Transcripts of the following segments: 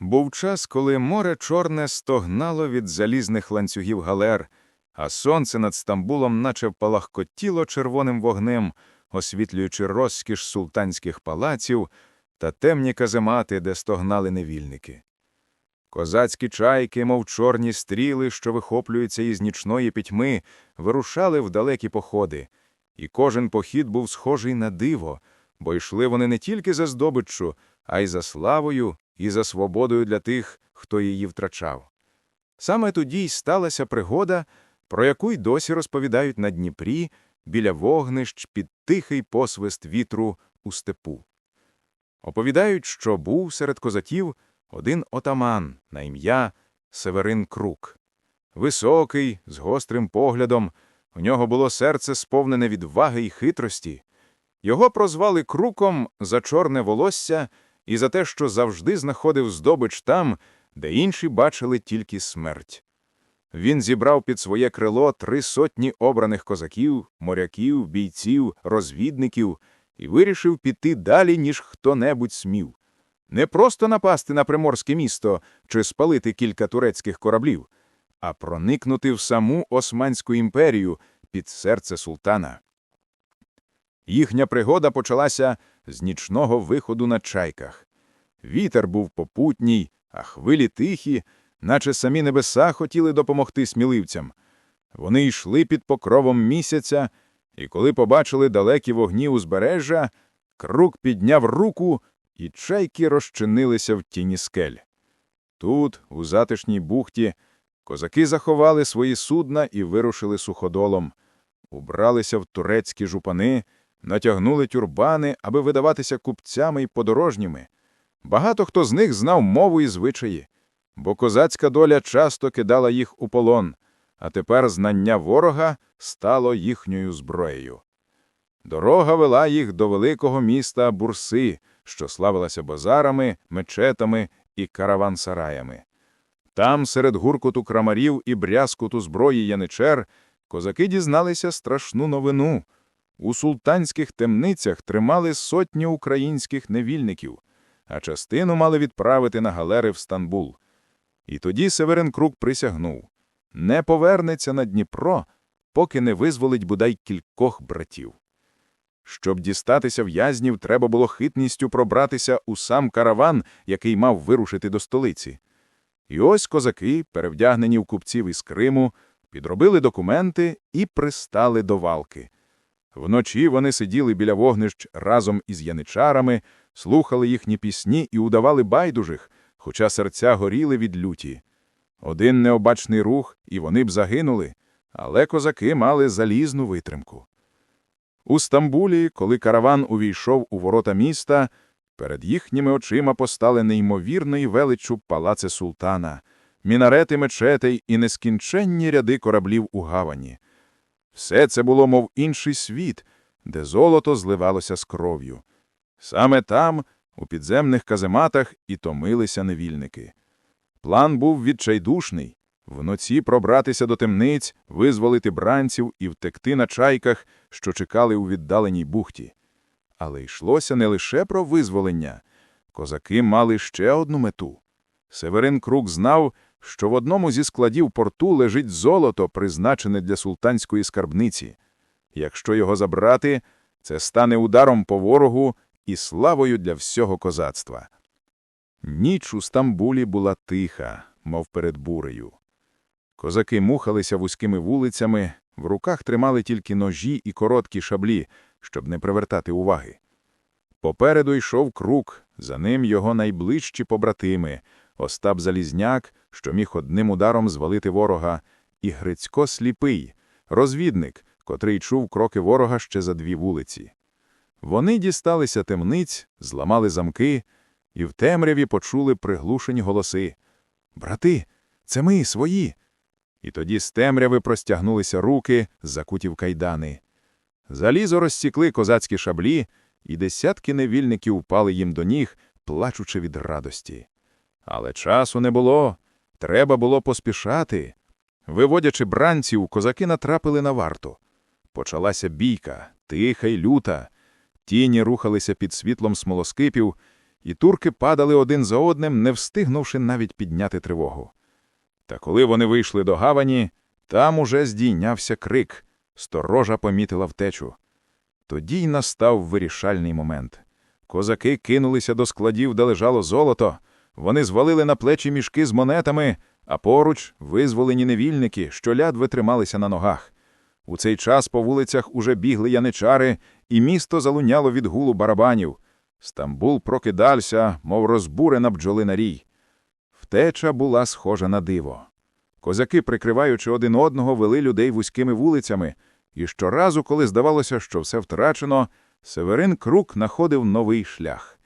Був час, коли море чорне стогнало від залізних ланцюгів галер, а сонце над Стамбулом наче палахкотіло червоним вогнем, освітлюючи розкіш султанських палаців та темні каземати, де стогнали невільники. Козацькі чайки, мов чорні стріли, що вихоплюються із нічної пітьми, вирушали в далекі походи, і кожен похід був схожий на диво, бо йшли вони не тільки за здобиччю, а й за славою і за свободою для тих, хто її втрачав. Саме тоді й сталася пригода, про яку й досі розповідають на Дніпрі біля вогнищ під тихий посвист вітру у степу. Оповідають, що був серед козаків один отаман на ім'я Северин Крук. Високий, з гострим поглядом, у нього було серце сповнене відваги й хитрості. Його прозвали Круком за чорне волосся і за те, що завжди знаходив здобич там, де інші бачили тільки смерть. Він зібрав під своє крило три сотні обраних козаків, моряків, бійців, розвідників і вирішив піти далі, ніж хто-небудь смів. Не просто напасти на приморське місто чи спалити кілька турецьких кораблів, а проникнути в саму Османську імперію під серце султана. Їхня пригода почалася з нічного виходу на чайках. Вітер був попутній, а хвилі тихі, наче самі небеса хотіли допомогти сміливцям. Вони йшли під покровом місяця, і коли побачили далекі вогні узбережжя, крук підняв руку, і чайки розчинилися в тіні скель. Тут, у затишній бухті, козаки заховали свої судна і вирушили суходолом, убралися в турецькі жупани, натягнули тюрбани, аби видаватися купцями й подорожніми. Багато хто з них знав мову і звичаї, бо козацька доля часто кидала їх у полон, а тепер знання ворога стало їхньою зброєю. Дорога вела їх до великого міста Бурси, що славилася базарами, мечетами і караван-сараями. Там, серед гуркоту крамарів і брязкоту зброї яничер, козаки дізналися страшну новину. У султанських темницях тримали сотні українських невільників, а частину мали відправити на галери в Стамбул. І тоді Северин Крук присягнув не повернеться на Дніпро, поки не визволить бодай кількох братів. Щоб дістатися в'язнів, треба було хитністю пробратися у сам караван, який мав вирушити до столиці. І ось козаки, перевдягнені в купців із Криму, підробили документи і пристали до валки. Вночі вони сиділи біля вогнищ разом із яничарами, слухали їхні пісні і удавали байдужих, хоча серця горіли від люті. Один необачний рух, і вони б загинули, але козаки мали залізну витримку. У Стамбулі, коли караван увійшов у ворота міста, перед їхніми очима постали неймовірної величу палаци султана, мінарети мечетей і нескінченні ряди кораблів у гавані. Все це було, мов інший світ, де золото зливалося з кров'ю. Саме там, у підземних казематах, і томилися невільники. План був відчайдушний вночі пробратися до темниць, визволити бранців і втекти на чайках, що чекали у віддаленій бухті. Але йшлося не лише про визволення. Козаки мали ще одну мету. Северин Крук знав, що в одному зі складів порту лежить золото, призначене для султанської скарбниці. Якщо його забрати, це стане ударом по ворогу і славою для всього козацтва. Ніч у Стамбулі була тиха, мов перед бурею. Козаки мухалися вузькими вулицями, в руках тримали тільки ножі і короткі шаблі, щоб не привертати уваги. Попереду йшов крук, за ним його найближчі побратими Остап Залізняк, що міг одним ударом звалити ворога, і Грицько сліпий, розвідник, котрий чув кроки ворога ще за дві вулиці. Вони дісталися темниць, зламали замки і в темряві почули приглушені голоси Брати, це ми, свої. І тоді з темряви простягнулися руки, закуті в кайдани. Залізо розсікли козацькі шаблі, і десятки невільників упали їм до ніг, плачучи від радості. Але часу не було, треба було поспішати. Виводячи бранців, козаки натрапили на варту. Почалася бійка, тиха й люта. Тіні рухалися під світлом смолоскипів, і турки падали один за одним, не встигнувши навіть підняти тривогу. Та коли вони вийшли до гавані, там уже здійнявся крик, сторожа помітила втечу. Тоді й настав вирішальний момент. Козаки кинулися до складів, де лежало золото, вони звалили на плечі мішки з монетами, а поруч визволені невільники, що лядве трималися на ногах. У цей час по вулицях уже бігли яничари, і місто залуняло від гулу барабанів. Стамбул прокидався, мов розбурена бджолина рій. Втеча була схожа на диво. Козаки, прикриваючи один одного, вели людей вузькими вулицями, і щоразу, коли здавалося, що все втрачено, Северин Крук находив новий шлях.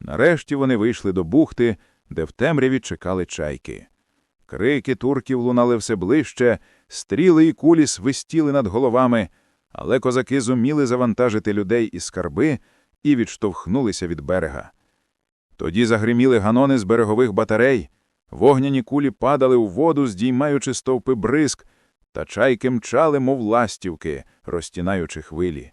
Нарешті вони вийшли до бухти, де в темряві чекали чайки. Крики турків лунали все ближче, стріли і кулі свистіли над головами, але козаки зуміли завантажити людей і скарби і відштовхнулися від берега. Тоді загриміли ганони з берегових батарей, вогняні кулі падали у воду, здіймаючи стовпи бризк, та чайки мчали, мов ластівки, розтінаючи хвилі.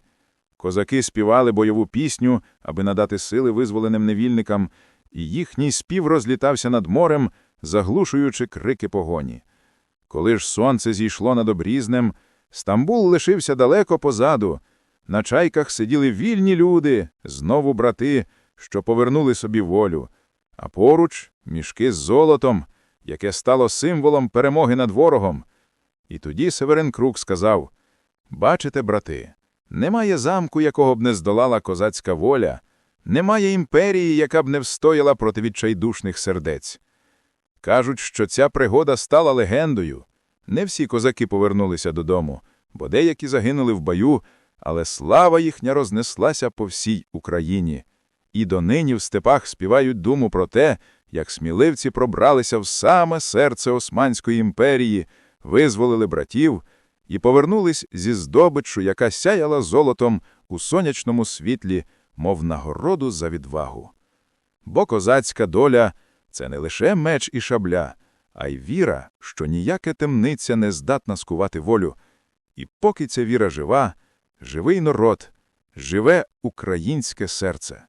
Козаки співали бойову пісню, аби надати сили визволеним невільникам, і їхній спів розлітався над морем, заглушуючи крики погоні. Коли ж сонце зійшло над обрізнем, Стамбул лишився далеко позаду. На чайках сиділи вільні люди, знову брати, що повернули собі волю, а поруч мішки з золотом, яке стало символом перемоги над ворогом. І тоді Северин Крук сказав Бачите, брати, немає замку, якого б не здолала козацька воля, немає імперії, яка б не встояла проти відчайдушних сердець. Кажуть, що ця пригода стала легендою. Не всі козаки повернулися додому, бо деякі загинули в бою, але слава їхня рознеслася по всій Україні. І донині в степах співають думу про те, як сміливці пробралися в саме серце Османської імперії, визволили братів і повернулись зі здобиччю, яка сяяла золотом у сонячному світлі, мов нагороду за відвагу. Бо козацька доля це не лише меч і шабля, а й віра, що ніяка темниця не здатна скувати волю. І поки ця віра жива, живий народ, живе українське серце.